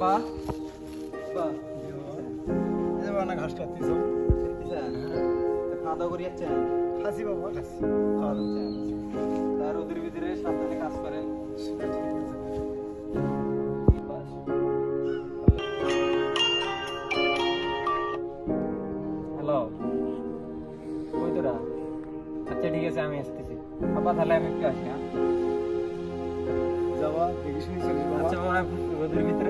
আব্বা আব্বা এই বানা ঘাস কাটতিস খাওয়া দাওয়া করি যাচ্ছেন খাসি বাবা খাসি। খাওয়া দাচ্ছেন তার ওদের ভিতরে সাবধানে কাজ করেন। হ্যালো। কই তোরা? আচ্ছা ঠিক আছে আমি আসতেছি। আব্বা তাহলে আমি একটু আসি হ্যাঁ? যাবা দেখি শুনি চলিস আচ্ছা ওদের ভিতরে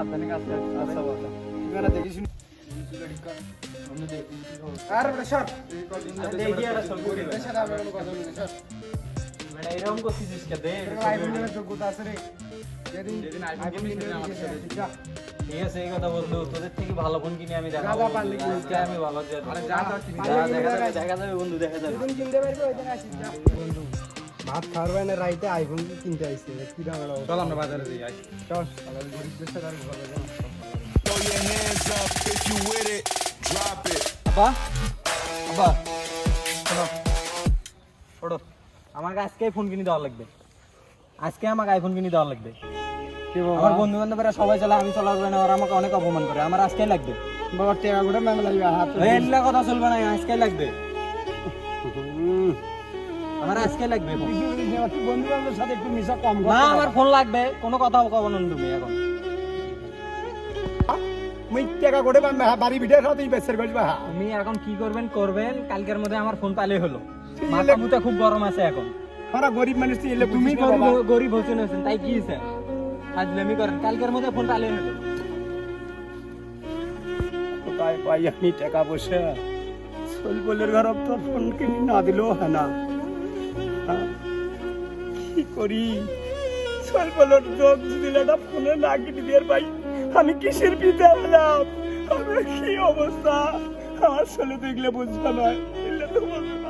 সাবধানে কাজ করেন আচ্ছা বাবা। ঠিকানা দেখি আর বড় সর। দেখি একটা ছবি উঠে এর আমি কোনো কথা বলি না সর। মানে এরকম করতেছিস কে দে। আইফোন যোগ্যতা আছে রে। যেদিন যেদিন আইফোন কিনবি কিনবি আমার আমার সাথে সাথে ঠিক আছে এই কথা বলল। তোদের থেকে ভালো ফোন কিনে আমি দেখাবো। আজকে আমি ভালো আরে যা, দেখা যাবে দেখাই। দেখা যাবে বন্ধু দেখা যাবে। কিনতে পারবে ওইদিন আসিস বন্ধু। ভাত খাওয়ার না রাইতে আইফোন কিনতে আইছে। কি দাম চল আমরা বাজারে যাই। চল তাহলে গরিবদের সাথে আর it. আব্বা আব্বা শোনো। ওঠো। আমাকে আজকে ফোন কিনে দেওয়া লাগবে। আজকে আমাকে আইফোন কিনে দেওয়া লাগবে। আমার বন্ধু বান্ধবরা সবাই চলে আমি চলা না ওরা আমাকে অনেক অপমান করে। আমার আজকে লাগবে। বাবা টেকা ম্যাম লাগবে হাত এগুলা কথা চলবে না আজকে লাগবে। আমার আজকে লাগবে ফোন। বন্ধু বান্ধবের সাথে একটু মিশা কম না আমার ফোন লাগবে। কোনো কথা কব না তুমি এখন। মুই করে বাড়ি ভিডিও সাথে বেসের করবা তুমি এখন কি করবেন করবেন কালকের মধ্যে আমার ফোন পালে হলো। মাথা মুথা খুব গরম আছে এখন। সারা গরিব মানুষ এলে তুমি তুমি গরিব গরিব হচ্ছেন হচ্ছেন তাই কি হয়েছে? ফাজলামি করেন কালকের মধ্যে ফোন পালে হলো। আমি টাকা পয়সা? ঘর ফোন কিনে না দিলেও হয় না। হ্যাঁ? কি করি? সলবলের যোগ একটা ফোনে না কিনে দিয়ে ভাই আমি কিসের পিতা হলাম আমার কি অবস্থা? আমার ছেলে বুঝবে না তো বুঝবে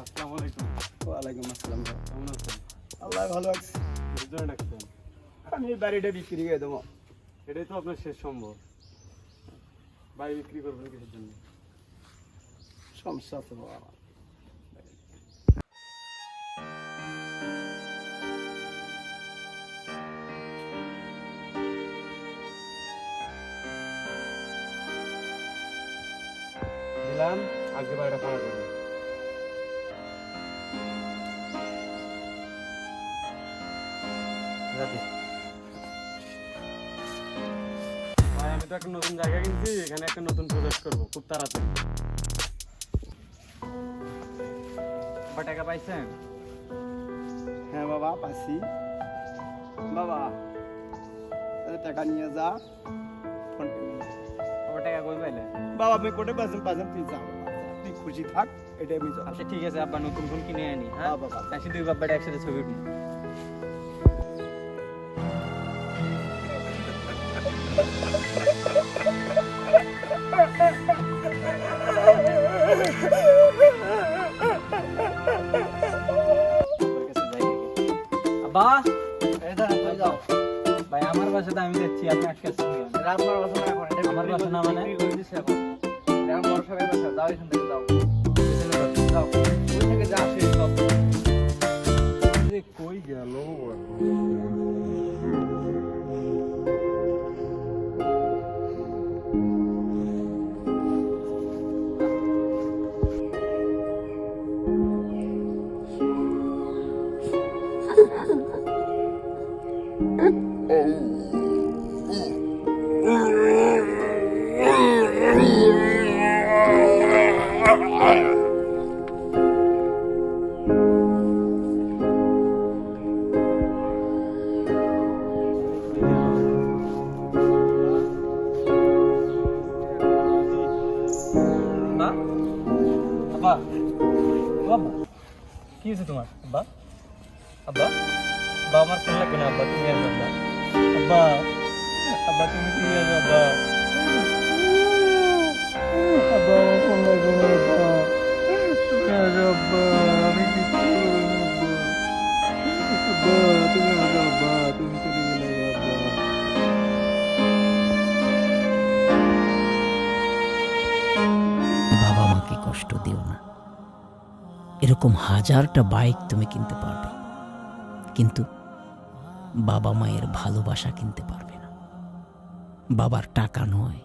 আসসালামু আলাইকুম। ওয়ালাইকুম আসসালাম কেমন আছেন? আল্লাহ ভালো আছে। বুঝতে ডাকছেন আমি এই বাড়িটা বিক্রি করে দেবো। এটাই তো আপনার শেষ সম্ভব বাড়ি বিক্রি করবেন কিসের জন্য? সমস্যা আছে বাবা। দিলাম, আজকে বাড়িটা করবেন ভাই, আমি তো একটা নতুন জায়গা কিনছি, এখানে একটা নতুন প্রবেশ করব, খুব তাড়াতাড়ি। কয় টাকা পাইছেন? হ্যাঁ বাবা পাইছি। বাবা টাকা নিয়ে যা ফোন পে নিয়ে যা। কয় টাকা কই পাইলে? বাবা আমি কোটে পাইছেন পাইছেন তুই যা। তুই খুশি থাক এটাই আমি আচ্ছা ঠিক আছে আব্বা নতুন ফোন কিনে আনি হ্যাঁ? হ্যাঁ, বাবা। একসাথে দুই বাবা একসাথে ছবি উঠবো। আব্বা ভাই আমার বাসাতে আমি যাচ্ছি আপনি আজকে আসছেন কেন? আমার বাসা না মানে? কই গেল আব্বা আব্বা ও আব্বা কি হয়েছে তোমার আব্বা আব্বা আব্বা আমার ফোন লাগবে না আব্বা তুমি আসো আব্বা আব্বা আব্বা তুমি তুমি আসো আব্বা আব্বা আমার ফোন লাগবে না আব্বা কষ্ট দিও না। এরকম হাজারটা বাইক তুমি কিনতে পারবে। কিন্তু বাবা মায়ের ভালোবাসা কিনতে পারবে না। বাবার টাকা নয়,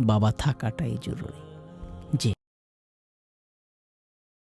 বাবা থাকাটাই জরুরি।